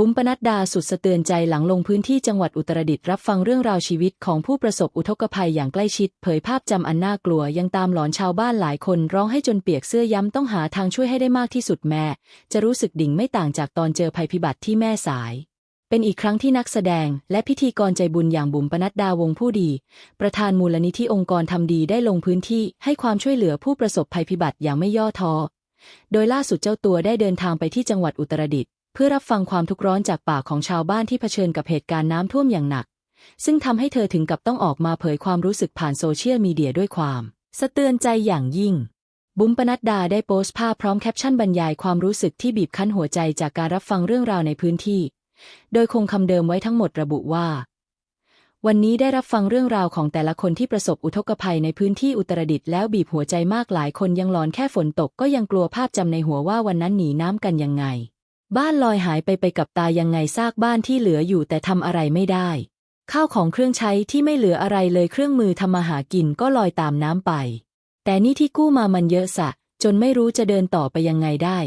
บุ๋มปนัดดาสุดสะเตือนใจหลังลงพื้นที่จังหวัดอุตรดิตถ์รับฟังเรื่องราวชีวิตของผู้ประสบอุทกภัยอย่างใกล้ชิด เผยภาพจำอันน่ากลัวยังตามหลอนชาวบ้านหลายคนร้องให้จนเปียกเสื้อย้ำต้องหาทางช่วยให้ได้มากที่สุดแม่ จะรู้สึกดิ่งไม่ต่างจากตอนเจอภัยพิบัติที่แม่สาย เป็นอีกครั้งที่นักแสดง และพิธีกรใจบุญอย่างบุ๋มปนัดดาวงผู้ดี ประธานมูลนิธิองค์กรทำดีได้ลงพื้นที่ให้ความช่วยเหลือผู้ประสบภัยพิบัติอย่างไม่ย่อท้อโดยล่าสุดเจ้าตัวได้เดินทางไปที่จังหวัดอุตรดิตถ์ พื่อรับฟังความทุกข์ร้อนจากปากของชาวบ้านที่เผชิญกับเหตุการณ์น้ำท่วมอย่างหนัก ซึ่งทำให้เธอถึงกับต้องออกมาเผยความรู้สึกผ่านโซเชียลมีเดียด้วยความ สะเตือนใจอย่างยิ่ง บุ๋มปนัดดาได้โพสต์ภาพพร้อมแคปชั่นบรรยายความรู้สึกที่บีบคั้นหัวใจจากการรับฟังเรื่องราวในพื้นที่ โดยคงคำเดิมไว้ทั้งหมดระบุว่า วันนี้ได้รับฟังเรื่องราวของแต่ละคนที่ประสบอุทกภัยในพื้นที่อุตรดิตถ์แล้วบีบหัวใจมากหลายคนยังหลอนแค่ฝนตกก็ยังกลัวภาพจำในหัวว่าวันนั้นหนีน้ำกันยังไง บ้านลอยหายไปไปกับตายังไงซากบ้านที่เหลืออยู่แต่ทำอะไรไม่ได้ ข้าวของเครื่องใช้ที่ไม่เหลืออะไรเลยเครื่องมือทำมาหากินก็ลอยตามน้ำไป แต่นี่ที่กู้มามันเยอะสะ จนไม่รู้จะเดินต่อไปยังไงได้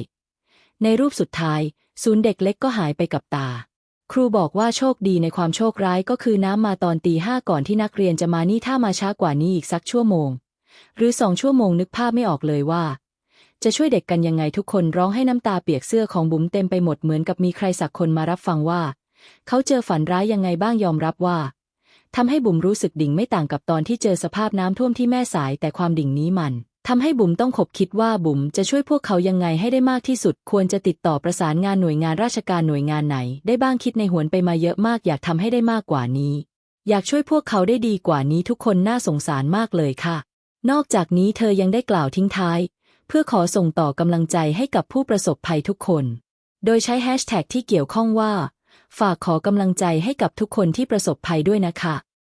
ในรูปสุดท้าย ศูนย์เด็กเล็กก็หายไปกับตา ครูบอกว่าโชคดีในความโชคร้ายก็คือน้ำมาตอนตีห้าก่อนที่นักเรียนจะมานี่ถ้ามาช้ากว่านี้อีกสักชั่วโมง หรือสองชั่วโมงนึกภาพไม่ออกเลยว่า จะช่วยเด็กกันยังไงทุกคนร้องให้น้ำตาเปียกเสื้อของบุ๋มเต็มไปหมดเหมือนกับมีใครสักคนมารับฟังว่า เขาเจอฝันร้ายยังไงบ้างยอมรับว่าทำให้บุ๋มรู้สึกดิ่งไม่ต่างกับตอนที่เจอสภาพน้ำท่วมที่แม่สายแต่ความดิ่งนี้มันทำให้บุ๋มต้องขบคิดว่าบุ๋มจะช่วยพวกเขายังไงให้ได้มากที่สุด ควรจะติดต่อประสานงานหน่วยงานราชการหน่วยงานไหน ได้บ้างคิดในหวนไปมาเยอะมากอยากทำให้ได้มากกว่านี้ อยากช่วยพวกเขาได้ดีกว่านี้ทุกคนน่าสงสารมากเลยค่ะ นอกจากนี้เธอยังได้กล่าวทิ้งท้าย พื่อขอส่งต่อกำลังใจให้กับผู้ประสบภัยทุกคน โดยใช้แฮชแท็กที่เกี่ยวข้องว่า ฝากขอกำลังใจให้กับทุกคนที่ประสบภัยด้วยนะคะ